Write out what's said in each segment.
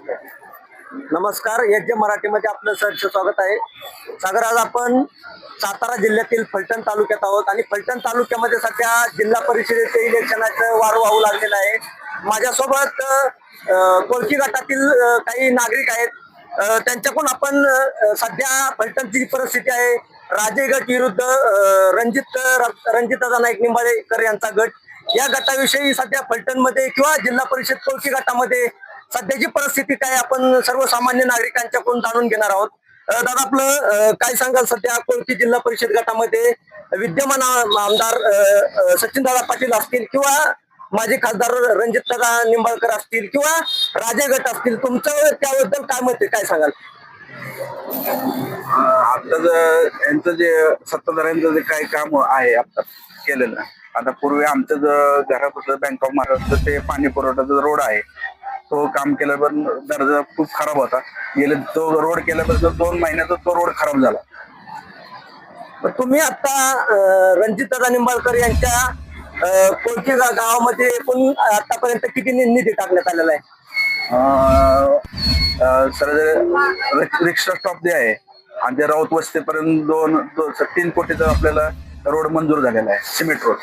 नमस्कार यज्ञ मराठीमध्ये आपलं सहर्ष स्वागत आहे. सागर आज आपण सातारा जिल्ह्यातील फलटण तालुक्यात आहोत आणि फलटण तालुक्यामध्ये सध्या जिल्हा परिषदेचे इलेक्शनाचं वार वाहू लागलेलं आहे. माझ्यासोबत कोळशी गटातील काही नागरिक आहेत. त्यांच्याकडून आपण सध्या फलटणची परिस्थिती आहे. राजे गट विरुद्ध रणजित रणजितदादा नाईक निंबाळेकर यांचा गट. या गटाविषयी सध्या फलटणमध्ये किंवा जिल्हा परिषद कोळशी गटामध्ये सध्याची परिस्थिती काय आपण सर्वसामान्य नागरिकांच्याकडून जाणून घेणार आहोत. दादा आपलं काय सांगाल सध्या कोळकी जिल्हा परिषद गटामध्ये विद्यमान आमदार सचिन दादा पाटील असतील किंवा माजी खासदार रणजित दादा निंबाळकर असतील किंवा राजे गट असतील तुमचं त्याबद्दल काय मत आहे? काय सांगाल? आता यांचं जे सत्ताधाऱ्यांचं जे काही काम आहे आता केलेलं. आता पूर्वी आमचं जर घरापासून बँक ऑफ महाराष्ट्र ते पाणी पुरवठ्याचा रोड आहे. तो काम केल्यावर दर्जा खूप खराब होता. गेले तो रोड केल्यापासून दोन महिन्याचा तो रोड खराब झाला. पण तुम्ही आता रणजित दादा निंबाळकर यांच्या गा- गावामध्ये एकूण आतापर्यंत किती नि- निधी टाकण्यात आलेला आहे? अं, सर रिक्षा स्टॉप जे आहे आणि ते राऊत वस्तीपर्यंत दोन तीन कोटीचा आपल्याला रोड मंजूर झालेला आहे सिमेंट रोड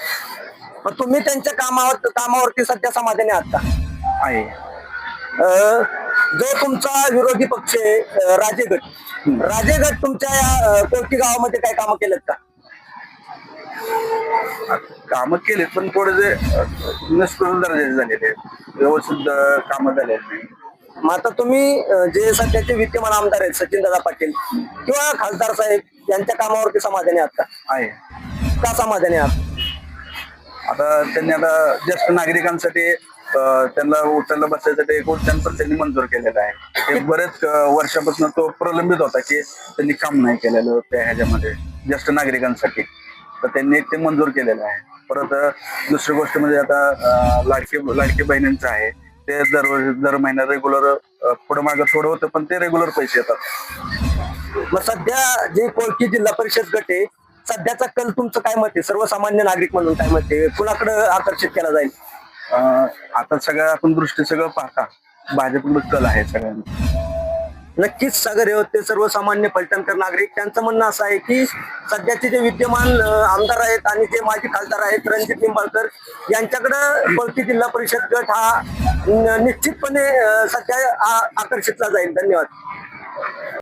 मग तुम्ही त्यांच्या कामावर कामावरती सध्या समाधानी आहात का? आहे. जो तुमचा विरोधी पक्ष आहे अं, राजे गट राजे गट तुमच्या या कोळकी गावामध्ये काय कामं केलेत का? कामं केलीत पण थोडे जे निष्कृत दर्जाचे झालेले व्यवस्थित कामं झालेली नाही मग आता तुम्ही जे सध्याचे विद्यमान आमदार आहेत सचिन दादा पाटील किंवा खासदार साहेब यांच्या कामावरती समाधानी आहात का? आहे. का समाधानी आहात? आता त्यांनी आता ज्येष्ठ नागरिकांसाठी त्यांना उचलला बसायसाठी एक उद्यान त्यांनी मंजूर केलेलं आहे. ते बरेच वर्षापासून तो प्रलंबित होता की त्यांनी काम नाही केलेलं त्या ह्याच्यामध्ये ज्येष्ठ नागरिकांसाठी. तर त्यांनी ते मंजूर केलेलं आहे. परत दुसरी गोष्ट म्हणजे आता लाडके लाडकी बहिणींचं आहे. ते दर दर महिना रेग्युलर पुढे मागं थोडं होतं पण ते रेग्युलर पैसे येतात. मग सध्या जे कोळकी जिल्हा परिषद गट आहे सध्याचा कल तुमचं काय मत आहे? सर्वसामान्य नागरिक म्हणून काय मत आहे? कुणाकडे आकर्षित केला जाईल? आता सगळं आपण दृष्टी सगळं पाहता. भाजपकडे कल आहे सगळ्यांना. नक्कीच सागर हे होते सर्वसामान्य पलटणकर नागरिक. त्यांचं म्हणणं असं आहे की सध्याचे जे विद्यमान आमदार आहेत आणि जे माजी खासदार आहेत रणजित निंबाळकर यांच्याकडे बळकी जिल्हा परिषद गट हा निश्चितपणे सध्या आकर्षितला जाईल. धन्यवाद.